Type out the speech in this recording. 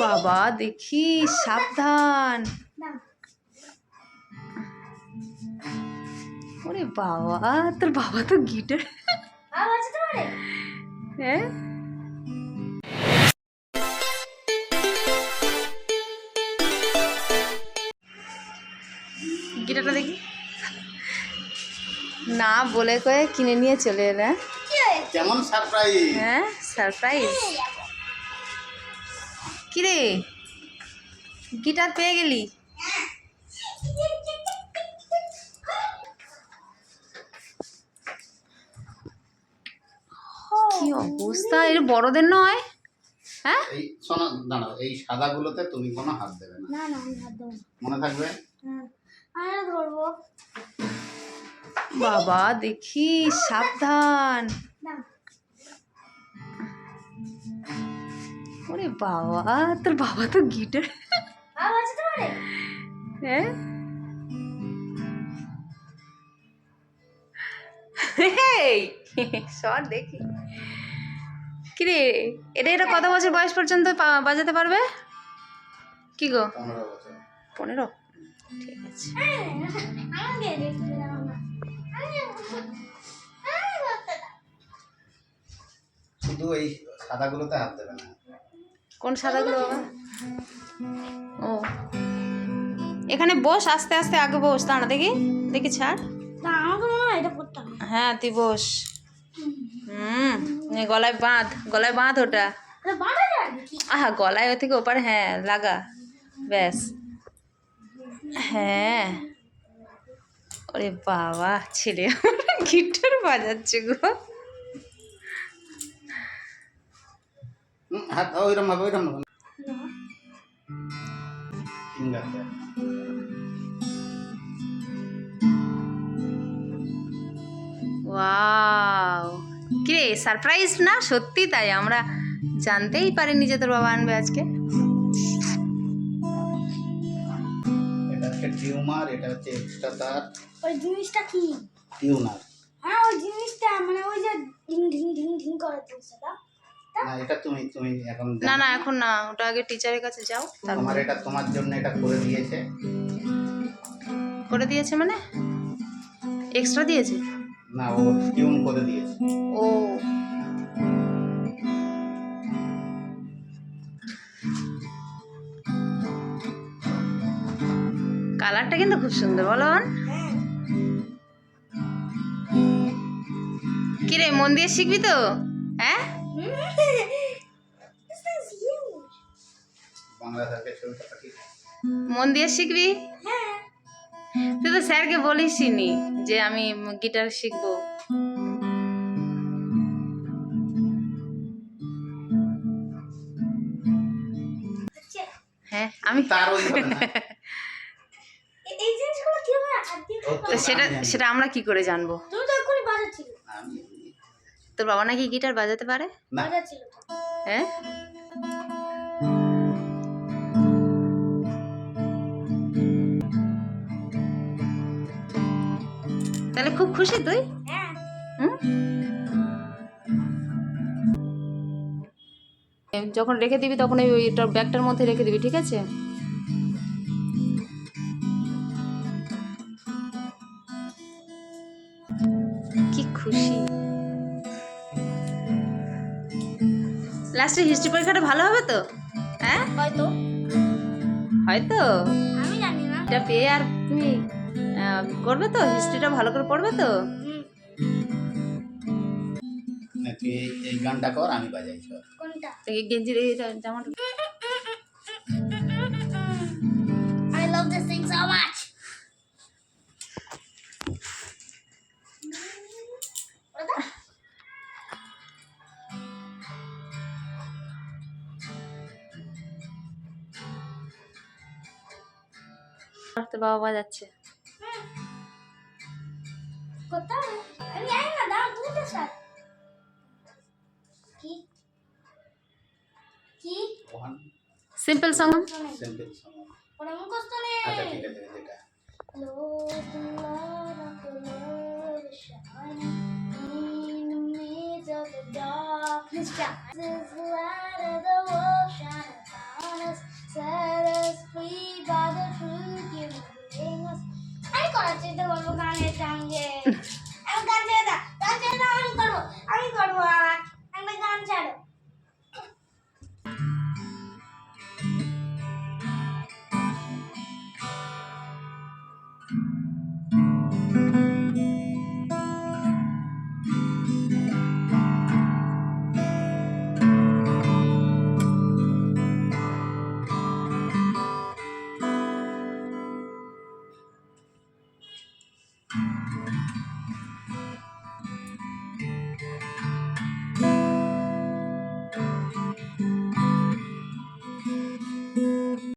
বাবা দেখি সাবধান। ওরে বাবা তোর বাবা তো গিটার। হ্যাঁ? গিটারটা দেখি। না বলে কয়ে কিনে নিয়ে চলে এলে। কেমন সারপ্রাইজ হ্যাঁ সারপ্রাইজ কিরে? গিটার পেয়ে গেলি? কি অবস্থা? এর বড়দের নয়? হ্যাঁ? এই শোনো দাঁড়াও এই সাদাগুলোতে তুমি কোনো হাত দেবে না। না না আমি হাত দেবো। মনে থাকবে? হ্যাঁ আমি ধরবো। বাবা দেখি সাবধান। না ওরে বাবা তোর বাবা তো গিটার। হ্যাঁ? সর দেখি। কিরে এটা এটা কত বছর বয়স পর্যন্ত বাজাতে পারবে? কি গো? পনেরো ঠিক আছে। দাও শুধু এই সাদাগুলোতে হাত দেবে না। কোন সাদাগুলো ও। এখানে বস আস্তে আস্তে আগে বস দাঁড়া দেখি দেখি ছাড়। হয় তুই বস। হুম গলায় বাঁধ গলায় বাঁধ ওটা। আহা গলায় ও থেকে ওপারে হ্যাঁ লাগা। ব্যাস। হ্যাঁ। ওরে বাবা ছেলে গিটার বাজাচ্ছে গো। হাত ওইরকম ভাবে ওইরকম ওয়াও। কিরে সারপ্রাইজ না? সত্যি তাই আমরা জানতেই পারিনি যে তোর বাবা আনবে আজকে। এটা হচ্ছে টিউমার এটা হচ্ছে এক্সট্রা তার। ওই জিনিসটা কি? টিউনার হ্যাঁ ওই জিনিসটা মানে ওই যে ঢিং ঢিং ঢিং ঢিং করে জিনিসটা না এটা তুমি তুমি এখন না না এখন না ওটা আগে টিচারের কাছে যাও তোমার এটা তোমার জন্য এটা করে দিয়েছে। করে দিয়েছে মানে? এক্সট্রা দিয়েছে? না ও টিউন করে দিয়েছে। ও। কালারটা কিন্তু খুব সুন্দর বলো? হ্যাঁ। কিরে মন দিয়ে শিখবি তো? হ্যাঁ? মন দিয়ে শিখবি? হ্যাঁ তুই তো স্যারকে বলিসনি যে আমি গিটার শিখব। হ্যাঁ আমি সেটা সেটা আমরা কি করে জানব? তুমি তো এক্ষুনি বাজাচ্ছিলে তোর বাবা নাকি গিটার বাজাতে পারে? হ্যাঁ তাহলে খুব খুশি তুই? হ্যাঁ। হুম? যখন রেখে দিবি তখন ওই ব্যাগটার মধ্যে রেখে দিবি ঠিক আছে? কি খুশি। লাস্টে হিস্ট্রি পরীক্ষাটা ভালো হবে তো? হ্যাঁ? হয়তো। হয়তো? আমি জানি না। এটা পেয়ে আর তুমি করবে তো? হিস্ট্রিটা ভালো করে পড়বে তো? তুই এই- গানটা কর আমি বাজাই কর কোনটা? গেঞ্জির এই জামাটা। বাবা তো? কি? ওখান সিম্পল সং সিম্পল সং ওটা মুখস্থ নেই। আচ্ছা ঠিক আছে যেটা Lord, the light of the is shining in the touching the